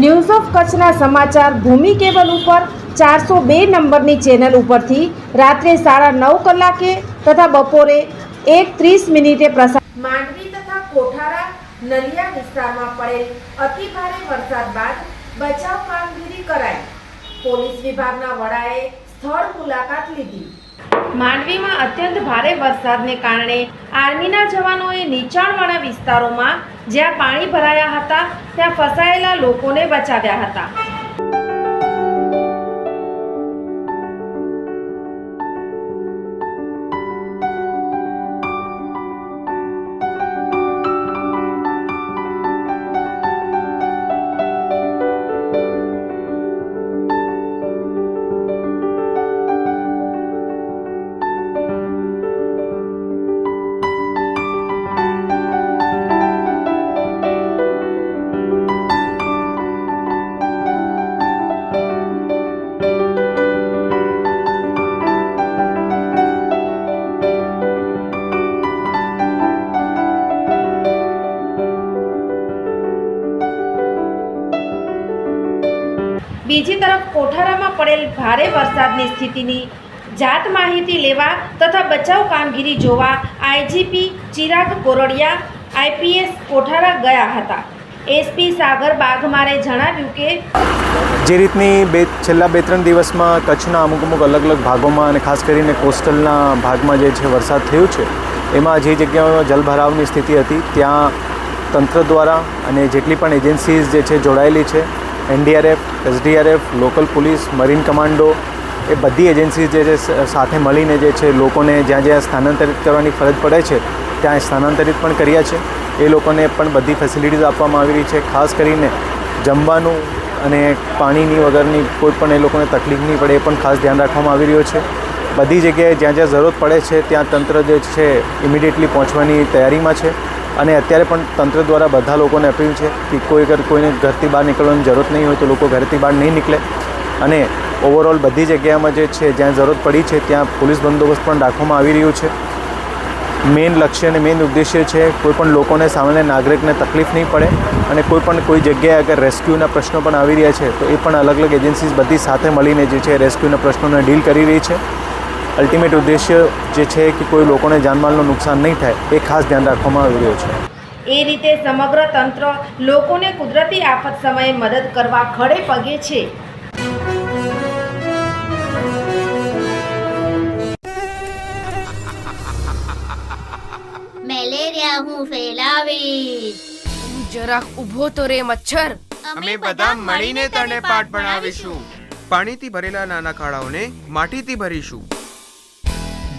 news of કચ્છના સમાચાર ભૂમિ cable ઉપર ચારસો બે નંબરની ચેનલ ઉપરથી રાત્રે સાડા નવ કલાકે તથા બપોરે એક ત્રીસ મિનિટે પ્રસાર માંડવી તથા કોઠારા, નલિયા વિસ્તારમાં પડેલ અતિ ભારે વરસાદ બાદ બચાવ કામગીરી કરાઈ. પોલીસ વિભાગના વડાએ સ્થળ મુલાકાત લીધી. માંડવીમાં અત્યંત ભારે વરસાદને કારણે આર્મીના જવાનોએ નીચાણવાળા વિસ્તારોમાં જ્યાં પાણી ભરાયા હતા, ત્યાં ફસાયેલા લોકોને બચાવ્યા હતા. બીજી તરફ કોઠારામાં પડેલ ભારે વરસાદની સ્થિતિની જાત માહિતી લેવા તથા બચાવ કામગીરી જોવા આઈજીપી ચિરાગ કોરડિયા, આઈપીએસ કોઠારા ગયા હતા. એસપી સાગર બાઘમારે જણાવ્યું કે જે રીતની બે છેલ્લા બે ત્રણ દિવસમાં કચ્છના અમુક અમુક અલગ અલગ ભાગોમાં અને ખાસ કરીને કોસ્ટલના ભાગમાં જે છે વરસાદ થયો છે, એમાં જે જગ્યાઓમાં જલભરાવની સ્થિતિ હતી, ત્યાં તંત્ર દ્વારા અને જેટલી પણ એજન્સીઝ જે છે જોડાયેલી છે NDRF SDRF local police marine commando એ બધી એજન્સી જે છે સાથે મળીને જે છે, લોકોને જ્યાં જ્યાં સ્થાનાંતરિત કરવાની ફરજ પડે છે, ત્યાં સ્થાનાંતરિત પણ કર્યા છે. એ લોકોને પણ બધી ફેસિલિટીઝ આપવામાં આવી રહી છે, ખાસ કરીને જમવાનું અને પાણીની વગરની કોઈ પણ એ લોકોને તકલીફ નહીં પડે, એ પણ ખાસ ધ્યાન રાખવામાં આવી રહ્યો છે. બધી જગ્યાએ જ્યાં જ્યાં જરૂરત પડે છે, ત્યાં તંત્ર જે છે ઇમિડિયેટલી પહોંચવાની તૈયારીમાં છે. અને અત્યારે પણ તંત્ર દ્વારા બધા લોકોને અપીલ છે કે કોઈ અગર કોઈને ઘરથી બહાર નીકળવાની જરૂરત નહીં હોય તો લોકો ઘરથી બહાર નહીં નીકળે. અને ઓવરઓલ બધી જગ્યામાં જે છે, જ્યાં જરૂરત પડી છે, ત્યાં પોલીસ બંદોબસ્ત પણ રાખવામાં આવી રહ્યું છે. મેઇન લક્ષ્ય અને મેઇન ઉદ્દેશ્ય છે, કોઈ પણ લોકોને સામાન્ય નાગરિકને તકલીફ નહીં પડે અને કોઈ પણ કોઈ જગ્યાએ અગર રેસ્ક્યુના પ્રશ્નો પણ આવી રહ્યા છે, તો એ પણ અલગ અલગ એજન્સીઝ બધી સાથે મળીને જે છે રેસ્ક્યુના પ્રશ્નોને ડીલ કરી રહી છે. અલ્ટિમેટ ઉદ્દેશ્ય જે છે કે કોઈ લોકોને જાનમાલનું નુકસાન નહીં થાય એ ખાસ ધ્યાન રાખવામાં આવી રહ્યું છે. એ રીતે સમગ્ર તંત્ર લોકોને કુદરતી આફત સમયે મદદ કરવા ખડે પગે છે. મેલેરિયા હું ફેલાવીશ. જરાક ઊભો તો રે મચ્છર. અમે બધા મળીને તને પાઠ ભણાવીશું. પાણીથી ભરેલા નાના ખાડાઓને માટીથી ભરીશું.